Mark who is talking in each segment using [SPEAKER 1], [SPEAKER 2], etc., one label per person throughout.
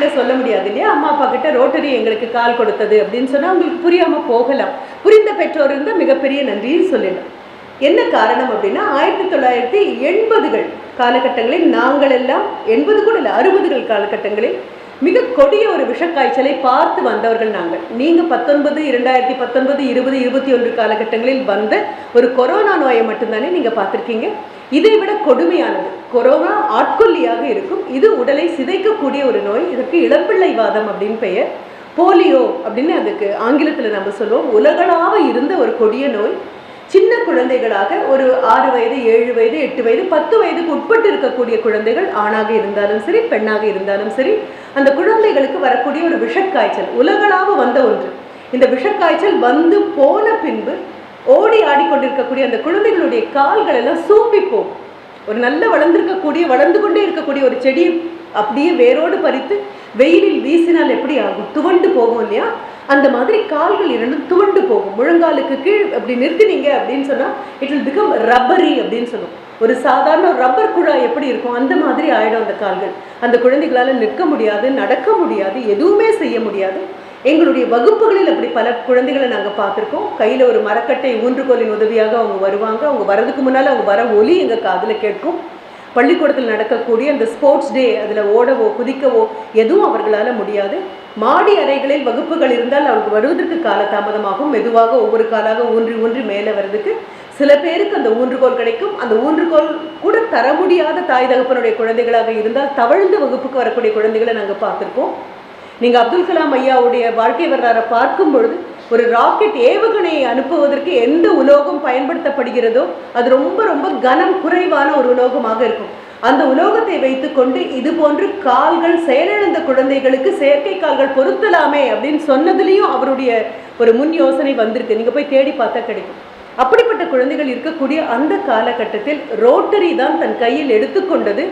[SPEAKER 1] கிட்ட சொல்ல முடியாது இல்லையா? அம்மா அப்பா கிட்ட ரோட்டரி எங்களுக்கு கால் கொடுத்தது அப்படின்னு சொன்னா உங்களுக்கு புரியாம போகலாம். புரிந்த பெற்றோர் இருந்தால் மிகப்பெரிய நன்றியும் சொல்லிடலாம். என்ன காரணம் அப்படின்னா ஆயிரத்தி தொள்ளாயிரத்தி எண்பதுகள் காலகட்டங்களில் நாங்கள் எல்லாம் எண்பது கூட இல்லை அறுபதுகள் காலகட்டங்களில் மிக கொடிய ஒரு விஷக்காய்ச்சலை பார்த்து வந்தவர்கள் நாங்கள். நீங்க பத்தொன்பது இரண்டாயிரத்தி பத்தொன்பது இருபது இருபத்தி ஒன்று காலகட்டங்களில் வந்த ஒரு கொரோனா நோயை மட்டும்தானே நீங்க பார்த்திருக்கீங்க? இதை விட கொடுமையானது. கொரோனா ஆட்கொல்லியாக இருக்கும். இது உடலை சிதைக்கக்கூடிய ஒரு நோய். இதற்கு இளம்பிள்ளை வாதம் அப்படின்னு பெயர். போலியோ அப்படின்னு அதுக்கு ஆங்கிலத்தில் நம்ம சொல்லுவோம். உலகளாக இருந்த ஒரு கொடிய நோய். சின்ன குழந்தைகளாக ஒரு ஆறு வயது ஏழு வயது எட்டு வயது பத்து வயதுக்கு உட்பட்டு இருக்கக்கூடிய குழந்தைகள் ஆணாக இருந்தாலும் சரி பெண்ணாக இருந்தாலும் சரி அந்த குழந்தைகளுக்கு வரக்கூடிய ஒரு விஷக்காய்ச்சல். உலகளாக வந்த ஒன்று. இந்த விஷக்காய்ச்சல் வந்து போன பின்பு ஓடி ஆடிக்கொண்டிருக்கக்கூடிய அந்த குழந்தைகளுடைய கால்கள் எல்லாம் சூப்பிப்போம் ஒரு நல்ல வளர்ந்துருக்கக்கூடிய வளர்ந்து கொண்டே இருக்கக்கூடிய ஒரு செடியை அப்படியே வேரோடு பறித்து வெயிலில் வீசினால் எப்படி ஆகும்? துவண்டு போகும் இல்லையா? அந்த மாதிரி கால்கள் இரண்டும் துவண்டு போகும். முழங்காலுக்கு கீழ் அப்படி நிறுத்தினீங்க அப்படின்னு சொன்னால் இட் வில் பிகம் ரப்பரி அப்படின்னு சொல்லுவோம். ஒரு சாதாரண ரப்பர் குழாய் எப்படி இருக்கும்? அந்த மாதிரி ஆயிடும் அந்த கால்கள். அந்த குழந்தைகளால் நிற்க முடியாது நடக்க முடியாது எதுவுமே செய்ய முடியாது. எங்களுடைய வகுப்புகளில் அப்படி பல குழந்தைகளை நாங்கள் பார்த்துருக்கோம். கையில் ஒரு மரக்கட்டை ஊன்றுகோலின் உதவியாக அவங்க வருவாங்க. அவங்க வரதுக்கு முன்னால் அவங்க வர ஒலி எங்கள் காதில் கேட்கும். பள்ளிக்கூடத்தில் நடக்கக்கூடிய அந்த ஸ்போர்ட்ஸ் டே அதில் ஓடவோ குதிக்கவோ எதுவும் அவர்களால் முடியாது. மாடி அறைகளில் வகுப்புகள் இருந்தால் அவருக்கு வருவதற்கு காலதாமதமாகும். மெதுவாக ஒவ்வொரு காலாக ஊன்றி ஊன்றி மேலே வர்றதுக்கு சில பேருக்கு அந்த ஊன்றுகோல் கிடைக்கும். அந்த ஊன்றுகோல் கூட தர முடியாத தாய் தகப்பனுடைய குழந்தைகளாக இருந்தால் தவழ்ந்து வகுப்புக்கு வரக்கூடிய குழந்தைகளை நாங்கள் பார்த்துருக்கோம். நீங்க அப்துல் கலாம் ஐயாவுடைய வாழ்க்கை வரலாறை பார்க்கும் பொழுது ஒரு ராக்கெட் ஏவுகணையை அனுப்புவதற்கு எந்த உலோகம் பயன்படுத்தப்படுகிறதோ அது ரொம்ப ரொம்ப கனம் குறைவான ஒரு உலோகமாக இருக்கும். அந்த உலோகத்தை வைத்துக்கொண்டு இது போன்று கால்கள் செயலிழந்த குழந்தைகளுக்கு செயற்கை கால்கள் பொருத்தலாமே அப்படின்னு சொன்னதுலேயும் அவருடைய ஒரு முன் யோசனை வந்திருக்கு. நீங்க போய் தேடி பார்த்தா கிடைக்கும். அப்படிப்பட்ட குழந்தைகள் இருக்கக்கூடிய அந்த காலகட்டத்தில் ரோட்டரி தான் தன் கையில் எடுத்துக்கொண்டது.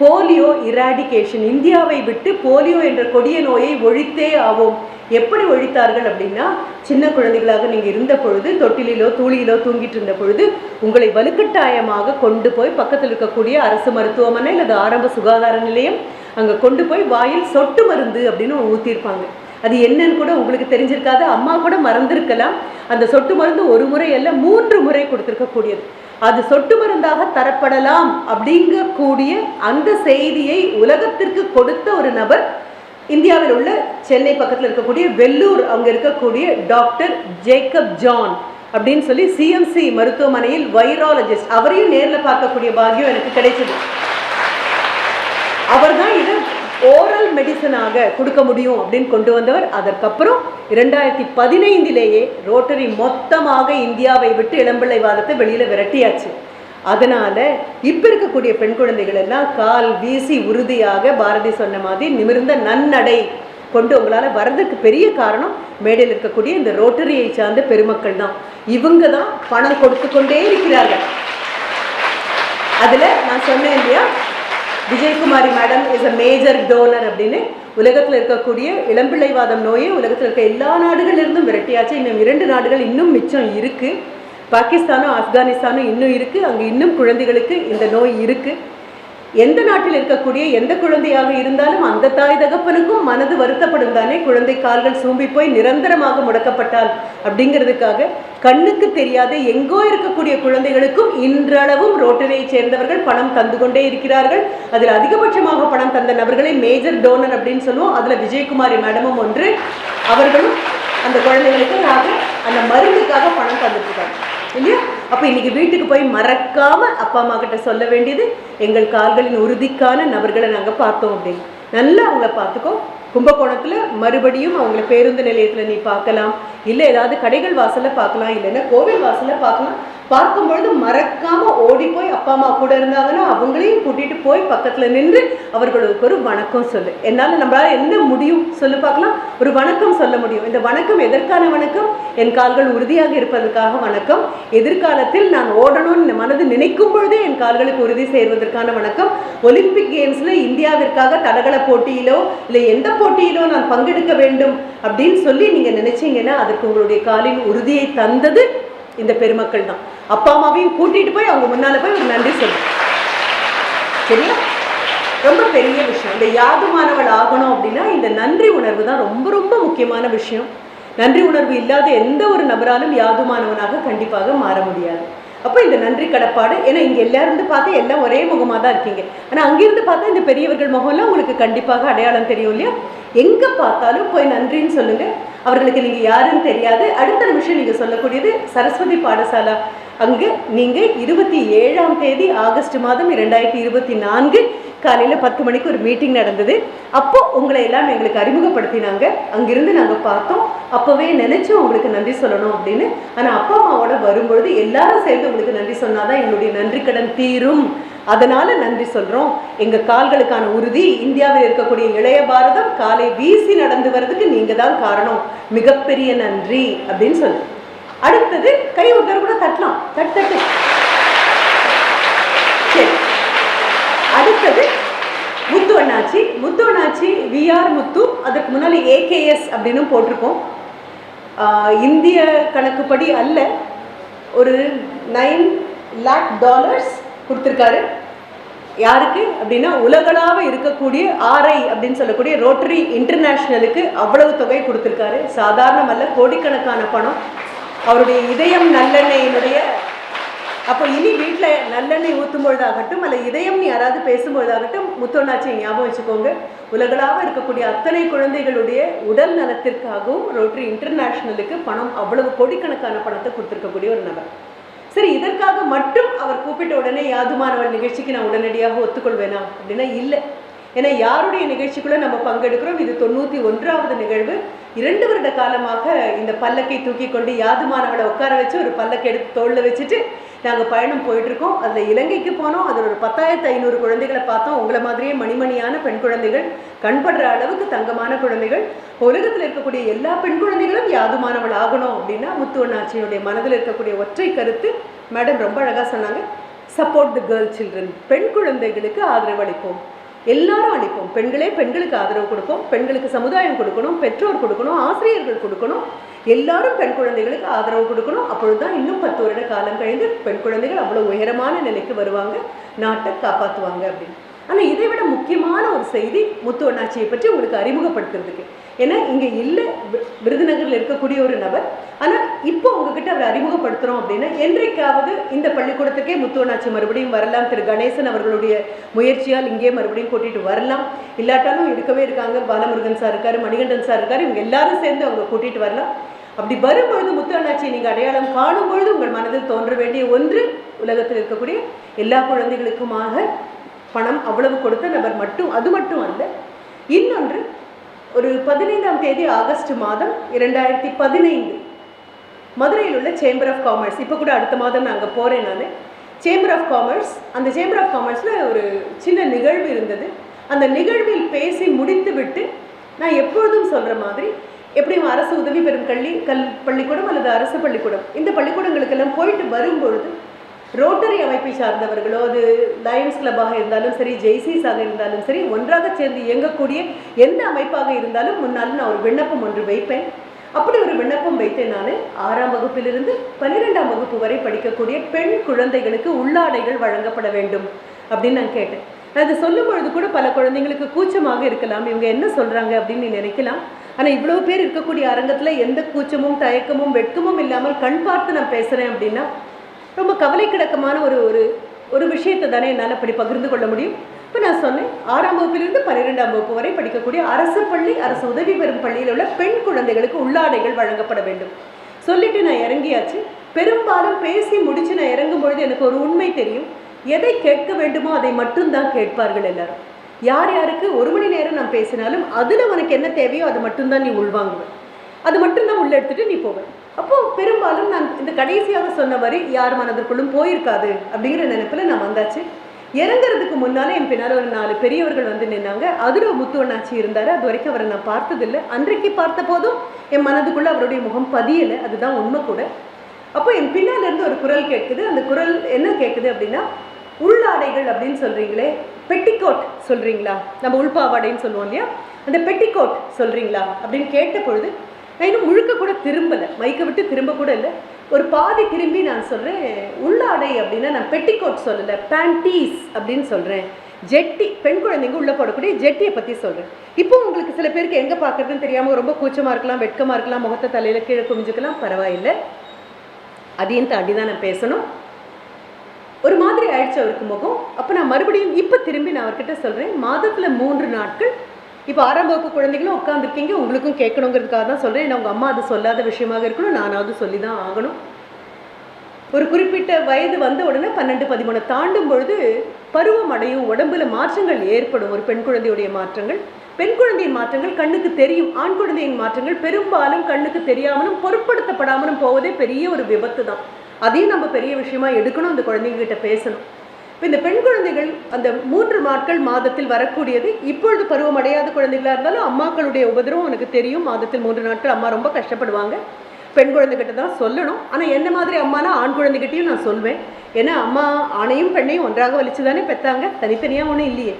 [SPEAKER 1] Polio eradication. இந்தியாவை விட்டு போலியோ என்ற கொடிய நோயை ஒழித்தே ஆவோம். எப்படி ஒழித்தார்கள் அப்படின்னா சின்ன குழந்தைகளாக நீங்க இருந்த பொழுது தொட்டிலிலோ தூளியிலோ தூங்கிட்டு இருந்த பொழுது உங்களை வலுக்கட்டாயமாக கொண்டு போய் பக்கத்தில் இருக்கக்கூடிய அரசு மருத்துவமனை அல்லது ஆரம்ப சுகாதார நிலையம் அங்கே கொண்டு போய் வாயில் சொட்டு மருந்து அப்படின்னு ஊத்திருப்பாங்க அது என்னன்னு கூட உங்களுக்கு தெரிஞ்சிருக்காது. அம்மா கூட மறந்துருக்கலாம். அந்த சொட்டு மருந்து ஒரு முறை அல்ல மூன்று முறை கொடுத்துருக்கக்கூடியது. அது சொட்டு மருந்தாக தரப்படலாம் அப்படிங்கக்கூடிய அந்த செய்தியை உலகத்திற்கு கொடுத்த ஒரு நபர் இந்தியாவில் உள்ள சென்னை பக்கத்தில் இருக்கக்கூடிய வெள்ளூர் அங்க இருக்கக்கூடிய டாக்டர் ஜேக்கப் ஜான் அப்படின்னு சொல்லி சிஎம்சி மருத்துவமனையில் வைராலஜிஸ்ட் அவரையும் நேரில் பார்க்கக்கூடிய பாகியம் எனக்கு கிடைச்சது. அவர் ஓரல் மெடிசனாக கொடுக்க முடியும் அப்படின்னு கொண்டு வந்தவர். அதற்கப்புறம் இரண்டாயிரத்தி பதினைந்திலேயே ரோட்டரி மொத்தமாக இந்தியாவை விட்டு இளம்பிள்ளை வாதத்தை வெளியில் விரட்டியாச்சு. அதனால இப்ப இருக்கக்கூடிய பெண் குழந்தைகள் எல்லாம் கால் வீசி உறுதியாக பாரதி சொன்ன மாதிரி நிமிர்ந்த நன்னடை கொண்டு உங்களால் வர்றதுக்கு பெரிய காரணம் மேடையில் இருக்கக்கூடிய இந்த ரோட்டரியை சார்ந்த பெருமக்கள் தான். இவங்க தான் பணம் கொடுத்து கொண்டே இருக்கிறார்கள். அதில் நான் சொன்னேன் இல்லையா? Vijayakumari madam is a major donor அப்படின்னு உலகத்தில் இருக்கக்கூடிய இளம்பிள்ளைவாதம் நோயை உலகத்தில் இருக்க எல்லா நாடுகளிலிருந்தும் விரட்டியாச்சு. இன்னும் இரண்டு நாடுகள் இன்னும் மிச்சம் இருக்கு. பாகிஸ்தானும் ஆப்கானிஸ்தானும் இன்னும் இருக்கு. அங்கே இன்னும் குழந்தைகளுக்கு இந்த நோய் இருக்கு. எந்த நாட்டில் இருக்கக்கூடிய எந்த குழந்தையாக இருந்தாலும் அந்த தாய் தகப்பனுக்கும் மனது வருத்தப்படும் தானே? குழந்தை கால்கள் சூம்பி போய் நிரந்தரமாக முடக்கப்பட்டால் அப்படிங்கிறதுக்காக கண்ணுக்கு தெரியாத எங்கோ இருக்கக்கூடிய குழந்தைகளுக்கும் இன்றளவும் ரோட்டரியை சேர்ந்தவர்கள் பணம் தந்து கொண்டே இருக்கிறார்கள். அதில் அதிகபட்சமாக பணம் தந்த நபர்களை மேஜர் டோனர் அப்படின்னு சொல்லுவோம். அதில் விஜயகுமாரி மேடமும் ஒன்று. அவர்களும் அந்த குழந்தைகளுக்கு அந்த மருந்துக்காக பணம் தந்துட்டு இருக்காங்க. இல்லையா? அப்போ இன்னைக்கு வீட்டுக்கு போய் மறக்காம அப்பா அம்மா கிட்ட சொல்ல வேண்டியது எங்கள் கால்களின் உறுதிக்கான நபர்களை நாங்க பார்த்தோம் அப்படின்னு. நல்லா அவங்கள பார்த்துக்கோ. கும்பகோணத்துல மறுபடியும் அவங்கள பேருந்து நிலையத்துல நீ பார்க்கலாம். இல்ல ஏதாவது கடைகள் வாசலில் பார்க்கலாம். இல்லைன்னா கோவில் வாசலில் பார்க்கலாம். பார்க்கும் பொழுது மறக்காம ஓடி போய் அப்பா அம்மா கூட இருந்தாங்கன்னா அவங்களையும் கூட்டிட்டு போய் பக்கத்துல நின்று அவர்களுக்கு ஒரு வணக்கம் சொல்லு. என்னால நம்மளால என்ன முடியும் சொல்லு பார்க்கலாம். ஒரு வணக்கம் சொல்ல முடியும். இந்த வணக்கம் எதற்கான வணக்கம்? என் கால்கள் உறுதியாக இருப்பதற்காக வணக்கம். எதிர்காலத்தில் நான் ஓடணும்னு மனது நினைக்கும் பொழுதே என் கால்களுக்கு உறுதி செய்வதற்கான வணக்கம். ஒலிம்பிக் கேம்ஸ்ல இந்தியாவிற்காக தடகள போட்டியிலோ இல்லை எந்த போட்டியிலோ நான் பங்கெடுக்க வேண்டும் அப்படின்னு சொல்லி நீங்க நினைச்சீங்கன்னா அதற்கு உங்களுடைய காலின் உறுதியை தந்தது இந்த பெருமக்கள் தான். அப்பா அம்மாவையும் கூட்டிட்டு போய் அவங்க முன்னால போய் ஒரு நன்றி சொல்லணும். சரியா? ரொம்ப பெரிய விஷயம். இந்த யாதுமானவள் ஆகணும் அப்படின்னா இந்த நன்றி உணர்வு தான் ரொம்ப ரொம்ப முக்கியமான விஷயம். நன்றி உணர்வு இல்லாத எந்த ஒரு நபராலும் யாதுமானவனாக கண்டிப்பாக மாற முடியாது. அப்போ இந்த நன்றி கடப்பாடு ஏன்னா இங்கே எல்லாருந்து பார்த்தா எல்லாம் ஒரே முகமாக தான் இருக்கீங்க. ஆனால் அங்கேருந்து பார்த்தா இந்த பெரியவர்கள் முகம்லாம் உங்களுக்கு கண்டிப்பாக அடையாளம் தெரியும் இல்லையா? எங்கே பார்த்தாலும் போய் நன்றின்னு சொல்லுங்கள் அவர்களுக்கு நீங்கள் யாருன்னு தெரியாது. அடுத்த நிமிஷம் நீங்கள் சொல்லக்கூடியது சரஸ்வதி பாடசாலா. அங்கே நீங்கள் இருபத்தி ஏழாம் தேதி ஆகஸ்ட் மாதம் இரண்டாயிரத்தி இருபத்தி நான்கு காலையில் பத்து மணிக்கு ஒரு மீட்டிங் நடந்தது. அப்போ உங்களை எல்லாம் எங்களுக்கு அறிமுகப்படுத்தினாங்க. அங்கிருந்து நாங்கள் பார்த்தோம். அப்போவே நினைச்சோம் உங்களுக்கு நன்றி சொல்லணும் அப்படின்னு. ஆனால் அப்பா அம்மாவோட வரும்பொழுது எல்லாரும் சேர்ந்து உங்களுக்கு நன்றி சொன்னாதான் எங்களுடைய நன்றி கடன் தீரும். அதனால நன்றி சொல்றோம். எங்க கால்களுக்கான உறுதி இந்தியாவில் இருக்கக்கூடிய இளைய பாரதம் காலை வீசி நடந்து வர்றதுக்கு நீங்க தான் காரணம். மிகப்பெரிய நன்றி அப்படின்னு சொல்லு. அடுத்தது கை ஒருத்தர் கூட தட்டலாம். தட்டு தட்டு. சரி. அடுத்தது முத்து அண்ணாச்சி. முத்து அண்ணாச்சி விஆர் முத்து அதுக்கு முன்னாடி ஏகேஎஸ் அப்படின்னு போட்டிருக்கோம். ஆஹ் இந்திய கணக்குப்படி அல்ல ஒரு நைன் லேக் டாலர்ஸ் கொடுத்துருக்காரு. யாருக்கு அப்படின்னா உலகளாவ இருக்கக்கூடிய ஆர்ஐ அப்படின்னு சொல்லக்கூடிய ரோட்டரி இன்டர்நேஷ்னலுக்கு அவ்வளவு தொகை கொடுத்துருக்காரு. சாதாரணமல்ல கோடிக்கணக்கான பணம். அவருடைய இதயம் நல்லெண்ணெயினுடைய அப்போ இனி வீட்டில் நல்லெண்ணெய் ஊற்றும் பொழுதாகட்டும் அல்ல இதயம் யாராவது பேசும்பொழுதாகட்டும் முத்தொண்ணாச்சியை ஞாபகம் வச்சுக்கோங்க. உலகளாவ இருக்கக்கூடிய அத்தனை குழந்தைகளுடைய உடல் நலத்திற்காகவும் ரோட்டரி இன்டர்நேஷ்னலுக்கு பணம் அவ்வளவு கோடிக்கணக்கான பணத்தை கொடுத்துருக்கக்கூடிய ஒரு நபர். சரி இதற்காக மட்டும் அவர் கூப்பிட்ட உடனே யாதுமானவள் நிகழ்ச்சிக்கு நான் உடனடியாக ஒத்துக்கொள்வேனா? அப்படின்னா இல்லை. ஏன்னா யாருடைய நிகழ்ச்சிக்குள்ள நம்ம பங்கெடுக்கிறோம்? இது தொண்ணூற்றி ஒன்றாவது நிகழ்வு. இரண்டு வருட காலமாக இந்த பல்லக்கை தூக்கி கொண்டு யாதுமானவளை உட்கார வச்சு ஒரு பல்லக்கை எடுத்து தோளில் வச்சுட்டு நாங்கள் பயணம் போயிட்டுருக்கோம். அதில் இலங்கைக்கு போனோம். அதில் ஒரு பத்தாயிரத்து ஐநூறு குழந்தைகளை பார்த்தோம். உங்களை மாதிரியே மணிமணியான பெண் குழந்தைகள் கண்படுற அளவுக்கு தங்கமான குழந்தைகள். உலகத்தில் இருக்கக்கூடிய எல்லா பெண் குழந்தைகளும் யாதுமானவள் ஆகணும் அப்படின்னா முத்துவண்ணாச்சியினுடைய மனதில் இருக்கக்கூடிய ஒற்றை கருத்து மேடம் ரொம்ப அழகாக சொன்னாங்க. சப்போர்ட் தி கேர்ள் சில்ட்ரன் பெண் குழந்தைகளுக்கு ஆதரவு அளிப்போம். எல்லாரும் அளிப்போம். பெண்களே பெண்களுக்கு ஆதரவு கொடுப்போம். பெண்களுக்கு சமுதாயம் கொடுக்கணும். பெற்றோர் கொடுக்கணும். ஆசிரியர்கள் கொடுக்கணும். எல்லாரும் பெண் குழந்தைகளுக்கு ஆதரவு கொடுக்கணும். அப்பொழுதுதான் இன்னும் பத்து வருட காலம் கழிந்து பெண் குழந்தைகள் அவ்வளோ உயரமான நிலைக்கு வருவாங்க. நாட்டை காப்பாற்றுவாங்க அப்படின்னு. ஆனால் இதை விட முக்கியமான ஒரு செய்தி முத்து அண்ணாச்சியை பற்றி உங்களுக்கு அறிமுகப்படுத்துறதுக்கு. ஏன்னா இங்கே இல்லை விருதுநகரில் இருக்கக்கூடிய ஒரு நபர். ஆனால் இப்போ உங்ககிட்ட அவர் அறிமுகப்படுத்துகிறோம் அப்படின்னா என்றைக்காவது இந்த பள்ளிக்கூடத்துக்கே முத்துவனாச்சி மறுபடியும் வரலாம். திரு கணேசன் அவர்களுடைய முயற்சியால் இங்கே மறுபடியும் கூட்டிட்டு வரலாம். இல்லாட்டாலும் இருக்கவே இருக்காங்க. பாலமுருகன் சார் இருக்காரு மணிகண்டன் சார் இருக்காரு இவங்க எல்லாரும் சேர்ந்து அவங்க கூட்டிட்டு வரலாம். அப்படி வரும்பொழுது முத்து அண்ணாச்சியை நீங்கள் அடையாளம் காணும் பொழுது உங்கள் மனதில் தோன்ற வேண்டிய ஒன்று உலகத்தில் இருக்கக்கூடிய எல்லா குழந்தைகளுக்குமாக பணம் அவ்வளவு கொடுத்த நபர் மட்டும் அது மட்டும் அல்ல. இன்னொன்று ஒரு பதினைந்தாம் தேதி ஆகஸ்ட் மாதம் இரண்டாயிரத்தி பதினைந்து மதுரையில் உள்ள சேம்பர் ஆஃப் காமர்ஸ் இப்போ கூட அடுத்த மாதம் நான் அங்கே போகிறேன் நான். சேம்பர் ஆஃப் காமர்ஸ் அந்த சேம்பர் ஆஃப் காமர்ஸில் ஒரு சின்ன நிகழ்வு இருந்தது. அந்த நிகழ்வில் பேசி முடித்து விட்டு நான் எப்பொழுதும் சொல்கிற மாதிரி எப்படியும் அரசு உதவி பெறும் கல்வி கல் பள்ளிக்கூடம் அல்லது அரசு பள்ளிக்கூடம். இந்த பள்ளிக்கூடங்களுக்கெல்லாம் போயிட்டு வரும்பொழுது ரோட்டரி அமைப்பை சார்ந்தவர்களோ அது லயன்ஸ் கிளப்பாக இருந்தாலும் சரி ஜெய்சிஸாக இருந்தாலும் சரி ஒன்றாக சேர்ந்து இயங்கக்கூடிய எந்த அமைப்பாக இருந்தாலும் முன்னாலும் நான் ஒரு விண்ணப்பம் ஒன்று வைப்பேன். அப்படி ஒரு விண்ணப்பம் வைத்தேன் நான். ஆறாம் வகுப்பிலிருந்து பன்னிரெண்டாம் வகுப்பு வரை படிக்கக்கூடிய பெண் குழந்தைகளுக்கு உள்ளாடைகள் வழங்கப்பட வேண்டும் அப்படின்னு நான் கேட்டேன். அது சொல்லும் பொழுது கூட பல குழந்தைங்களுக்கு கூச்சமாக இருக்கலாம். இவங்க என்ன சொல்கிறாங்க அப்படின்னு நீ நினைக்கலாம். ஆனால் இவ்வளோ பேர் இருக்கக்கூடிய அரங்கத்தில் எந்த கூச்சமும் தயக்கமும் வெட்கமும் இல்லாமல் கண் பார்த்து நான் பேசுகிறேன் அப்படின்னா ரொம்ப கவலைக்கிடக்கமான ஒரு ஒரு ஒரு விஷயத்தை தானே என்னால் அப்படி பகிர்ந்து கொள்ள முடியும். இப்போ நான் சொன்னேன் ஆறாம் வகுப்பிலிருந்து பன்னிரெண்டாம் வகுப்பு வரை படிக்கக்கூடிய அரசு பள்ளி அரசு உதவி பெறும் பள்ளியில் உள்ள பெண் குழந்தைகளுக்கு உள்ளாடைகள் வழங்கப்பட வேண்டும். சொல்லிட்டு நான் இறங்கியாச்சு. பெரும்பாலும் பேசி முடிச்சு நான் இறங்கும் பொழுது எனக்கு ஒரு உண்மை தெரியும். எதை கேட்க வேண்டுமோ அதை மட்டும்தான் கேட்பார்கள் எல்லாரும். யார் யாருக்கு ஒரு மணி நேரம் நான் பேசினாலும் அதில் உனக்கு என்ன தேவையோ அது மட்டும்தான் நீ உள்வாங்குவேன் அது மட்டும்தான் உள்ள எடுத்துட்டு நீ போவேன் அப்போ பெரும்பாலும் நான் இந்த கடைசியாக சொன்ன வரை யார் மனதிற்குள்ளும் போயிருக்காது அப்படிங்கிற நினைப்பில் நான் வந்தாச்சு. இறங்குறதுக்கு முன்னாலே என் பின்னால் ஒரு நாலு பெரியவர்கள் வந்து நின்னாங்க. அதில் முத்துவண்ணாச்சி இருந்தார். அது வரைக்கும் அவரை நான் பார்த்ததில்லை. அன்றைக்கு பார்த்த போதும் என் மனதுக்குள்ள அவருடைய முகம் பதியலை. அதுதான் உண்மை கூட. அப்போ என் பின்னால இருந்து ஒரு குரல் கேட்குது. அந்த குரல் என்ன கேட்குது அப்படின்னா உள்ளாடைகள் அப்படின்னு சொல்றீங்களே. பெட்டிக்கோட் சொல்றீங்களா? நம்ம உள்பாவாடைன்னு சொல்லுவோம் இல்லையா? அந்த பெட்டிக்கோட் சொல்றீங்களா? அப்படின்னு கேட்ட பொழுது நான் இன்னும் முழுக்க கூட திரும்பலை. மைக்கை விட்டு திரும்ப கூட இல்லை. ஒரு பாதி திரும்பி நான் சொல்கிறேன் உள்ளாடை அப்படின்னா நான் பெட்டிக்கோட் சொல்லலை பேண்டீஸ் அப்படின்னு சொல்கிறேன் ஜெட்டி பெண் குழந்தைங்க உள்ள போடக்கூடிய ஜெட்டியை பற்றி சொல்கிறேன் இப்போ உங்களுக்கு சில பேருக்கு எங்கே பார்க்குறதுன்னு தெரியாமல் ரொம்ப கூச்சமாக இருக்கலாம் வெட்கமாக இருக்கலாம் முகத்தை தலையில் கீழே குமிஞ்சுக்கலாம் பரவாயில்லை. அதையும் தாண்டி தான் நான் பேசணும். ஒரு மாதிரி ஆயிடுச்சு அவருக்கு முகம். அப்போ நான் மறுபடியும் இப்போ திரும்பி நான் அவர்கிட்ட சொல்கிறேன் மாதத்தில் மூன்று நாட்கள் இப்போ ஆறாம் வகுப்பு குழந்தைகளும் உட்காந்துருக்கீங்க உங்களுக்கும் கேட்கணுங்கிறதுக்காக தான் சொல்கிறேன் ஏன்னா உங்கள் அம்மா அது சொல்லாத விஷயமாக இருக்கணும். நானாவது சொல்லி தான் ஆகணும். ஒரு குறிப்பிட்ட வயது வந்த உடனே பன்னெண்டு பதிமூணு தாண்டும் பொழுது பருவம் அடையும். உடம்புல மாற்றங்கள் ஏற்படும். ஒரு பெண் குழந்தையுடைய மாற்றங்கள் பெண் குழந்தையின் மாற்றங்கள் கண்ணுக்கு தெரியும். ஆண் குழந்தையின் மாற்றங்கள் பெரும்பாலும் கண்ணுக்கு தெரியாமலும் பொருட்படுத்தப்படாமலும் போவதே பெரிய ஒரு விபத்து தான் அதையும் நம்ம பெரிய விஷயமா எடுக்கணும். அந்த குழந்தைங்க கிட்ட பேசணும். இப்போ இந்த பெண் குழந்தைகள் அந்த மூன்று நாட்கள் மாதத்தில் வரக்கூடியது இப்பொழுது பருவம் அடையாத குழந்தைகளாக இருந்தாலும் அம்மாக்களுடைய உபதிரவம் எனக்கு தெரியும். மாதத்தில் மூன்று நாட்கள் அம்மா ரொம்ப கஷ்டப்படுவாங்க. பெண் குழந்தைகிட்ட தான் சொல்லணும். ஆனால் என்ன மாதிரி அம்மானா ஆண் குழந்தைகிட்டையும் நான் சொல்வேன். ஏன்னா அம்மா ஆணையும் பெண்ணையும் ஒன்றாக வலிச்சு தானே பெற்றாங்க தனித்தனியாக ஒன்றும் இல்லையே.